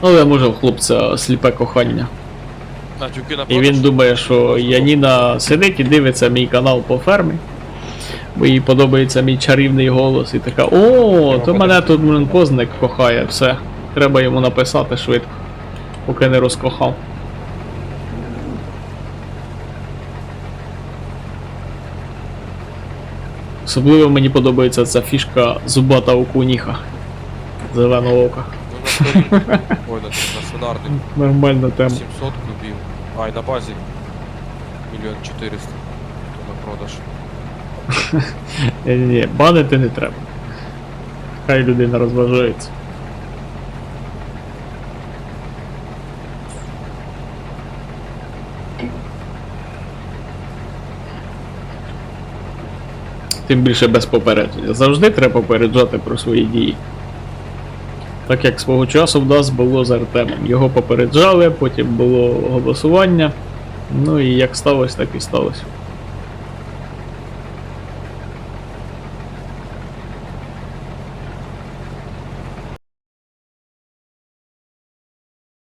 Але може в хлопця сліпе кохання. І він думає, що Яніна сидить і дивиться мій канал по фермі. Бо їй подобається мій чарівний голос і така, о, то мене тут козник кохає, все. Треба йому написати швидко, поки не розкохав. Особливо мені подобається ця фішка зубата окуніха. Зеленого ока. Ой, на, на свинарник. Нормальна тема. 700 кубів. А, і на базі. Мільйон 400. То на продаж. Ні-ні, банити не треба. Хай людина розважається. Тим більше без попередження. Завжди треба попереджати про свої дії. Так як свого часу в нас було з Артемом. Його попереджали, потім було голосування. Ну і як сталося, так і сталося.